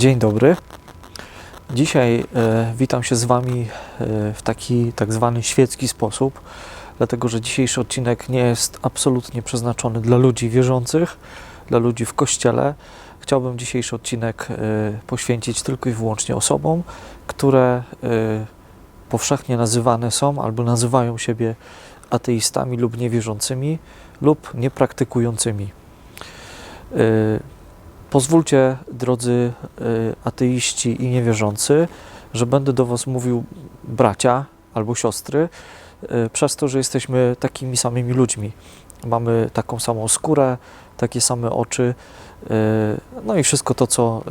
Dzień dobry. Dzisiaj e, witam się z Wami e, w taki tak zwany świecki sposób, dlatego że dzisiejszy odcinek nie jest absolutnie przeznaczony dla ludzi wierzących, dla ludzi w kościele. Chciałbym dzisiejszy odcinek e, poświęcić tylko i wyłącznie osobom, które e, powszechnie nazywane są albo nazywają siebie ateistami lub niewierzącymi lub niepraktykującymi. E, Pozwólcie, drodzy y, ateiści i niewierzący, że będę do Was mówił bracia albo siostry, y, przez to, że jesteśmy takimi samymi ludźmi. Mamy taką samą skórę, takie same oczy, y, no i wszystko to, co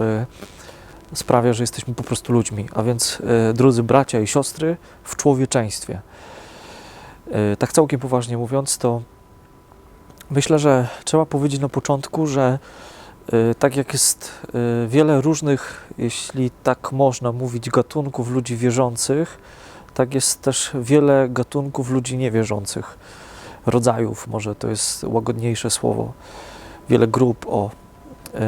sprawia, że jesteśmy po prostu ludźmi. A więc, drodzy bracia i siostry, w człowieczeństwie. Tak całkiem poważnie mówiąc, to myślę, że trzeba powiedzieć na początku, że tak jak jest y, wiele różnych, jeśli tak można mówić, gatunków ludzi wierzących, tak jest też wiele gatunków ludzi niewierzących, rodzajów, może to jest łagodniejsze słowo, wiele grup. O, y,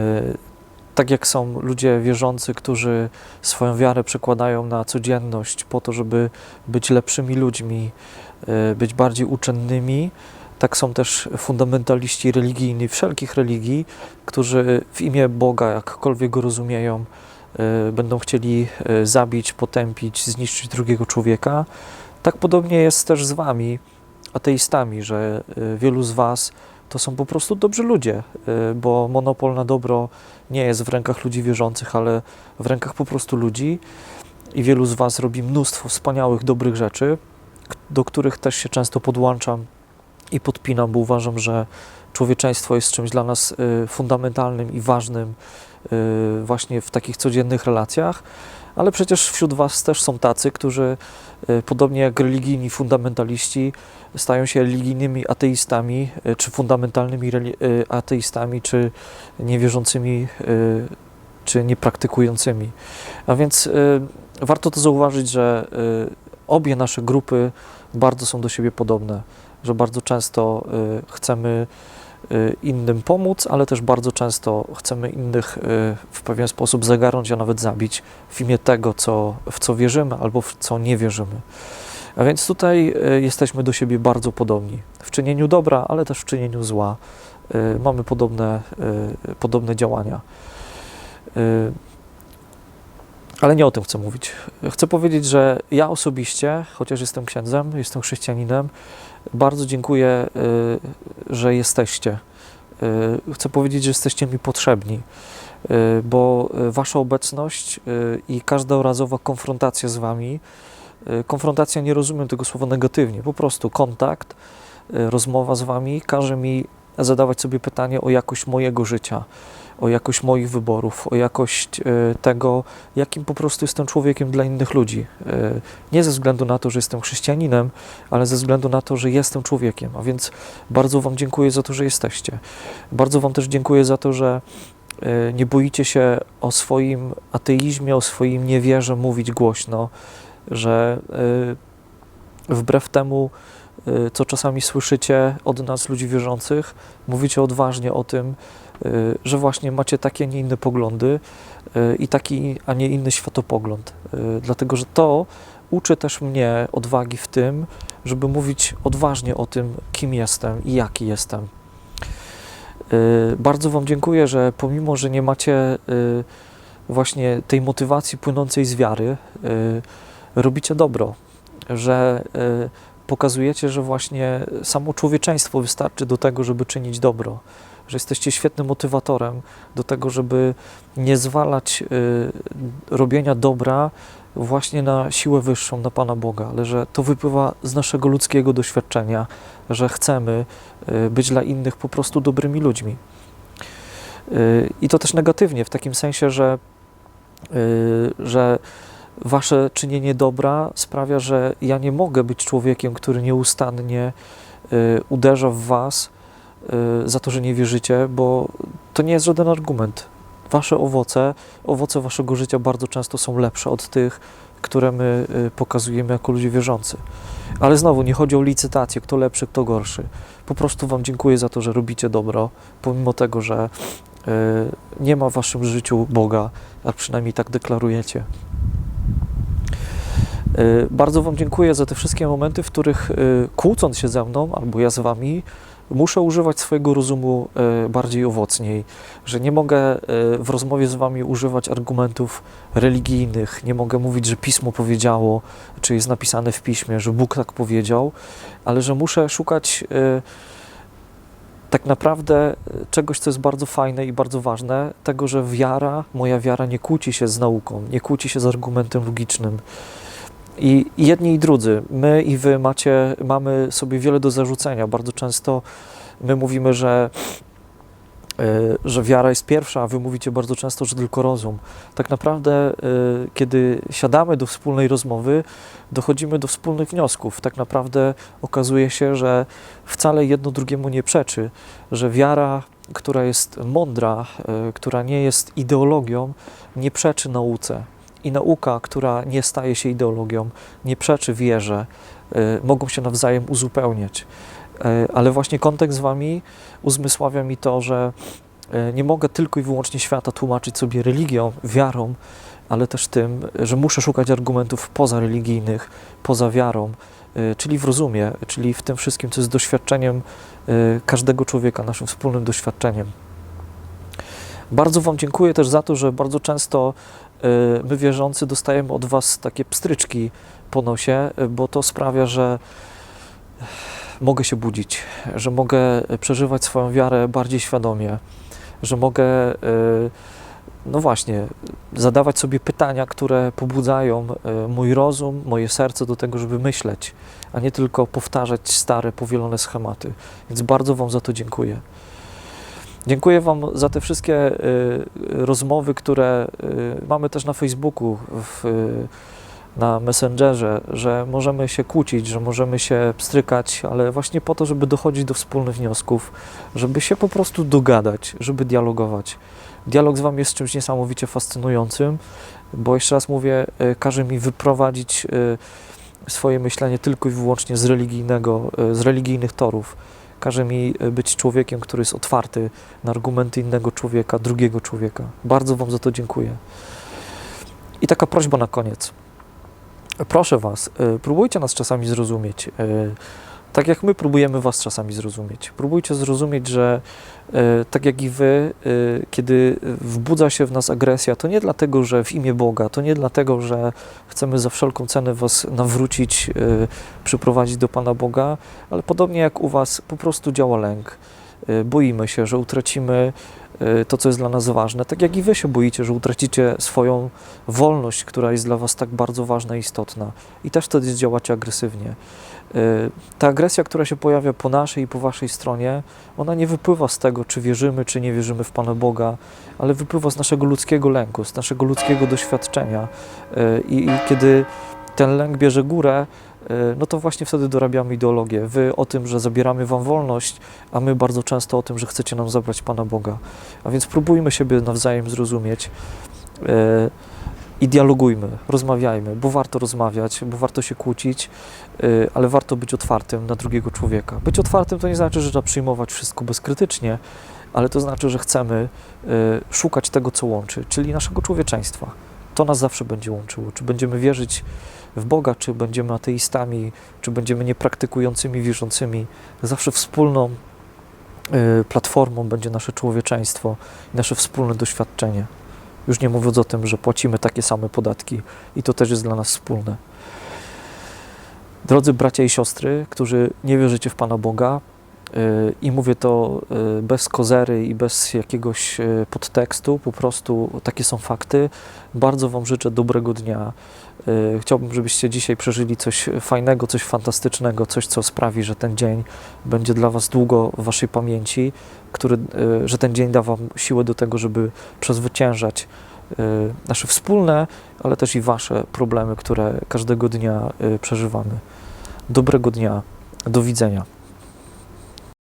tak jak są ludzie wierzący, którzy swoją wiarę przekładają na codzienność po to, żeby być lepszymi ludźmi, być bardziej uczynnymi, tak są też fundamentaliści religijni wszelkich religii, którzy w imię Boga, jakkolwiek go rozumieją, e, będą chcieli e, zabić, potępić, zniszczyć drugiego człowieka. Tak podobnie jest też z Wami, ateistami, że e, wielu z Was to są po prostu dobrzy ludzie, bo monopol na dobro nie jest w rękach ludzi wierzących, ale w rękach po prostu ludzi. I wielu z Was robi mnóstwo wspaniałych, dobrych rzeczy, do których też się często podłączam i podpinam, bo uważam, że człowieczeństwo jest czymś dla nas y, fundamentalnym i ważnym y, właśnie w takich codziennych relacjach, ale przecież wśród Was też są tacy, którzy y, podobnie jak religijni fundamentaliści stają się religijnymi ateistami, czy fundamentalnymi ateistami, czy niewierzącymi, czy niepraktykującymi. A więc warto to zauważyć, że obie nasze grupy bardzo są do siebie podobne że bardzo często y, chcemy y, innym pomóc, ale też bardzo często chcemy innych y, w pewien sposób zagarnąć, a nawet zabić w imię tego, co, w co wierzymy albo w co nie wierzymy. A więc tutaj jesteśmy do siebie bardzo podobni w czynieniu dobra, ale też w czynieniu zła. Mamy podobne, podobne działania. Ale nie o tym chcę mówić. Chcę powiedzieć, że ja osobiście, chociaż jestem księdzem, jestem chrześcijaninem, bardzo dziękuję, y, że jesteście. Y, chcę powiedzieć, że jesteście mi potrzebni, y, bo Wasza obecność i każda razowa konfrontacja z Wami, konfrontacja nie rozumiem tego słowa negatywnie, po prostu kontakt, rozmowa z Wami każe mi zadawać sobie pytanie o jakość mojego życia o jakość moich wyborów, o jakość e, tego, jakim po prostu jestem człowiekiem dla innych ludzi. E, nie ze względu na to, że jestem chrześcijaninem, ale ze względu na to, że jestem człowiekiem. A więc bardzo Wam dziękuję za to, że jesteście. Bardzo Wam też dziękuję za to, że e, nie boicie się o swoim ateizmie, o swoim niewierze mówić głośno, że wbrew temu, co czasami słyszycie od nas, ludzi wierzących, mówicie odważnie o tym, Y, że właśnie macie takie, a nie inne poglądy y, i taki, a nie inny światopogląd. Y, dlatego, że to uczy też mnie odwagi w tym, żeby mówić odważnie o tym, kim jestem i jaki jestem. Bardzo Wam dziękuję, że pomimo, że nie macie właśnie tej motywacji płynącej z wiary, robicie dobro, że pokazujecie, że właśnie samo człowieczeństwo wystarczy do tego, żeby czynić dobro że jesteście świetnym motywatorem do tego, żeby nie zwalać y, robienia dobra właśnie na siłę wyższą, na Pana Boga, ale że to wypływa z naszego ludzkiego doświadczenia, że chcemy y, być dla innych po prostu dobrymi ludźmi. Y, I to też negatywnie, w takim sensie, że, że wasze czynienie dobra sprawia, że ja nie mogę być człowiekiem, który nieustannie uderza w was Y, za to, że nie wierzycie, bo to nie jest żaden argument. Wasze owoce, owoce waszego życia bardzo często są lepsze od tych, które my y, pokazujemy jako ludzie wierzący. Ale znowu nie chodzi o licytację, kto lepszy, kto gorszy. Po prostu Wam dziękuję za to, że robicie dobro, pomimo tego, że nie ma w waszym życiu Boga, a przynajmniej tak deklarujecie. Y, Bardzo Wam dziękuję za te wszystkie momenty, w których y, kłócąc się ze mną albo ja z Wami, muszę używać swojego rozumu y, bardziej owocniej, że nie mogę w rozmowie z Wami używać argumentów religijnych, nie mogę mówić, że pismo powiedziało, czy jest napisane w piśmie, że Bóg tak powiedział, ale że muszę szukać tak naprawdę czegoś, co jest bardzo fajne i bardzo ważne, tego, że wiara, moja wiara nie kłóci się z nauką, nie kłóci się z argumentem logicznym. I jedni i drudzy, my i wy macie, mamy sobie wiele do zarzucenia. Bardzo często my mówimy, że, y, że wiara jest pierwsza, a wy mówicie bardzo często, że tylko rozum. Tak naprawdę, y, kiedy siadamy do wspólnej rozmowy, dochodzimy do wspólnych wniosków. Tak naprawdę okazuje się, że wcale jedno drugiemu nie przeczy, że wiara, która jest mądra, y, która nie jest ideologią, nie przeczy nauce i nauka, która nie staje się ideologią, nie przeczy wierze, y, mogą się nawzajem uzupełniać. Y, Ale właśnie kontekst z Wami uzmysławia mi to, że y, nie mogę tylko i wyłącznie świata tłumaczyć sobie religią, wiarą, ale też tym, że muszę szukać argumentów pozareligijnych, poza wiarą, czyli w rozumie, czyli w tym wszystkim, co jest doświadczeniem każdego człowieka, naszym wspólnym doświadczeniem. Bardzo Wam dziękuję też za to, że bardzo często my wierzący dostajemy od Was takie pstryczki po nosie, y, bo to sprawia, że mogę się budzić, że mogę przeżywać swoją wiarę bardziej świadomie, że mogę, y, no właśnie, zadawać sobie pytania, które pobudzają y, mój rozum, moje serce do tego, żeby myśleć, a nie tylko powtarzać stare, powielone schematy. Więc bardzo Wam za to dziękuję. Dziękuję Wam za te wszystkie y, rozmowy, które y, mamy też na Facebooku, w, y, na Messengerze, że możemy się kłócić, że możemy się pstrykać, ale właśnie po to, żeby dochodzić do wspólnych wniosków, żeby się po prostu dogadać, żeby dialogować. Dialog z Wami jest czymś niesamowicie fascynującym, bo jeszcze raz mówię, każe mi wyprowadzić swoje myślenie tylko i wyłącznie z religijnego, z religijnych torów każe mi y, być człowiekiem, który jest otwarty na argumenty innego człowieka, drugiego człowieka. Bardzo Wam za to dziękuję. I taka prośba na koniec. Proszę Was, y, próbujcie nas czasami zrozumieć. Tak jak my próbujemy Was czasami zrozumieć. Próbujcie zrozumieć, że y, tak jak i Wy, y, kiedy wbudza się w nas agresja, to nie dlatego, że w imię Boga, to nie dlatego, że chcemy za wszelką cenę Was nawrócić, y, przyprowadzić do Pana Boga, ale podobnie jak u Was, po prostu działa lęk. Y, Boimy się, że utracimy y, to, co jest dla nas ważne, tak jak i Wy się boicie, że utracicie swoją wolność, która jest dla Was tak bardzo ważna i istotna. I też wtedy działacie agresywnie. Y, Ta agresja, która się pojawia po naszej i po Waszej stronie, ona nie wypływa z tego, czy wierzymy, czy nie wierzymy w Pana Boga, ale wypływa z naszego ludzkiego lęku, z naszego ludzkiego doświadczenia. Y, I, i kiedy ten lęk bierze górę, y, no to właśnie wtedy dorabiamy ideologię. Wy o tym, że zabieramy Wam wolność, a my bardzo często o tym, że chcecie nam zabrać Pana Boga. A więc próbujmy siebie nawzajem zrozumieć i dialogujmy, rozmawiajmy, bo warto rozmawiać, bo warto się kłócić, y, ale warto być otwartym na drugiego człowieka. Być otwartym to nie znaczy, że trzeba przyjmować wszystko bezkrytycznie, ale to znaczy, że chcemy y, szukać tego, co łączy, czyli naszego człowieczeństwa. To nas zawsze będzie łączyło. Czy będziemy wierzyć w Boga, czy będziemy ateistami, czy będziemy niepraktykującymi wierzącymi, zawsze wspólną y, platformą będzie nasze człowieczeństwo i nasze wspólne doświadczenie. Już nie mówiąc o tym, że płacimy takie same podatki i to też jest dla nas wspólne. Drodzy bracia i siostry, którzy nie wierzycie w Pana Boga, y, i mówię to y, bez kozery i bez jakiegoś y, podtekstu, po prostu takie są fakty. Bardzo Wam życzę dobrego dnia. Y, Chciałbym, żebyście dzisiaj przeżyli coś fajnego, coś fantastycznego, coś, co sprawi, że ten dzień będzie dla Was długo w Waszej pamięci, który, y, że ten dzień da Wam siłę do tego, żeby przezwyciężać y, nasze wspólne, ale też i Wasze problemy, które każdego dnia przeżywamy. Dobrego dnia, do widzenia.